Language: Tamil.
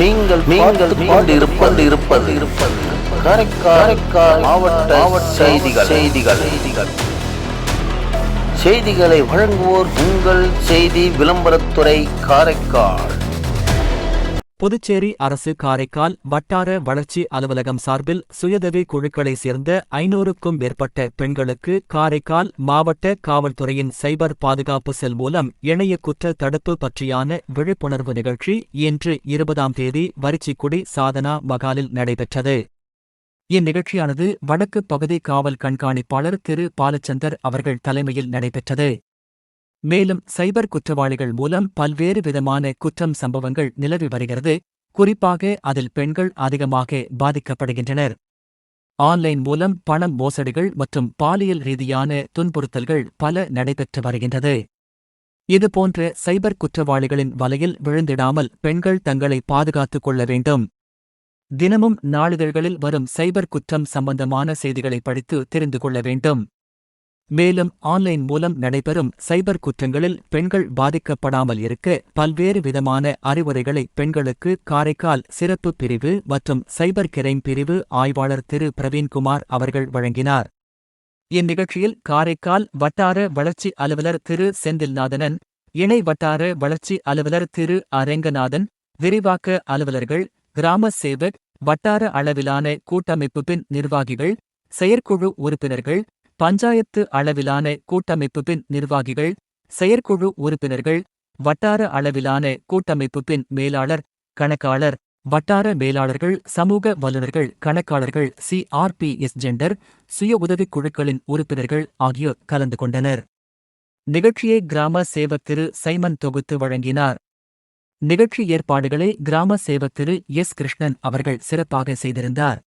நீங்கள் நீங்கள் கொண்டு இருப்பது இருப்பது இருப்பது காரைக்கால் மாவட்ட செய்திகள் செய்திகள். செய்திகள். செய்திகளை வழங்குவோர் உங்கள் செய்தி விளம்பரத்துறை காரைக்கால். புதுச்சேரி அரசு காரைக்கால் வட்டார வளர்ச்சி அலுவலகம் சார்பில் சுயதவி குழுக்களை சேர்ந்த ஐநூறுக்கும் மேற்பட்ட பெண்களுக்கு காரைக்கால் மாவட்ட காவல்துறையின் சைபர் பாதுகாப்பு செல் மூலம் இணைய குற்ற தடுப்பு பற்றியான விழிப்புணர்வு நிகழ்ச்சி இன்று இருபதாம் தேதி வரிச்சிக்குடி சாதனா மகாலில் நடைபெற்றது. இந்நிகழ்ச்சியானது வடக்கு பகுதி காவல் கண்காணிப்பாளர் திரு பாலச்சந்தர் அவர்கள் தலைமையில் நடைபெற்றது. மேலும் சைபர் குற்றவாளிகள் மூலம் பல்வேறு விதமான குற்றம் சம்பவங்கள் நிலவி வருகிறது. குறிப்பாக அதில் பெண்கள் அதிகமாக பாதிக்கப்படுகின்றனர். ஆன்லைன் மூலம் பணம் மோசடிகள் மற்றும் பாலியல் ரீதியான துன்புறுத்தல்கள் பல நடைபெற்று வருகின்றது. இதுபோன்ற சைபர் குற்றவாளிகளின் வலையில் விழுந்திடாமல் பெண்கள் தங்களை பாதுகாத்துக் கொள்ள வேண்டும். தினமும் நாளிதழ்களில் வரும் சைபர் குற்றம் சம்பந்தமான செய்திகளை படித்து தெரிந்து கொள்ள வேண்டும். மேலும் ஆன்லைன் மூலம் நடைபெறும் சைபர் குற்றங்களில் பெண்கள் பாதிக்கப்படாமல் இருக்க பல்வேறு விதமான அறிவுரைகளை பெண்களுக்கு காரைக்கால் சிறப்பு பிரிவு மற்றும் சைபர் கிரைம் பிரிவு ஆய்வாளர் திரு பிரவீன்குமார் அவர்கள் வழங்கினார். இந்நிகழ்ச்சியில் காரைக்கால் வட்டார வளர்ச்சி அலுவலர் திரு செந்தில்நாதனன் இணை வட்டார வளர்ச்சி அலுவலர் திரு அரங்கநாதன் விரிவாக்க அலுவலர்கள் கிராம சேவக் வட்டார அளவிலான கூட்டமைப்பு பின் நிர்வாகிகள் செயற்குழு உறுப்பினர்கள் பஞ்சாயத்து அளவிலான கூட்டமைப்பு பின் நிர்வாகிகள் செயற்குழு உறுப்பினர்கள் வட்டார அளவிலான கூட்டமைப்பு பின் மேலாளர் கணக்காளர் வட்டார மேலாளர்கள் சமூக வல்லுநர்கள் கணக்காளர்கள் சிஆர்பிஎஸ் ஜெண்டர் சுய உதவிக் குழுக்களின் உறுப்பினர்கள் ஆகியோர் கலந்து கொண்டனர். நிகழ்ச்சியை கிராம சேவக் திரு சைமன் தொகுத்து வழங்கினார். நிகழ்ச்சி ஏற்பாடுகளை கிராம சேவக் திரு எஸ் கிருஷ்ணன் அவர்கள் சிறப்பாக செய்திருந்தார்.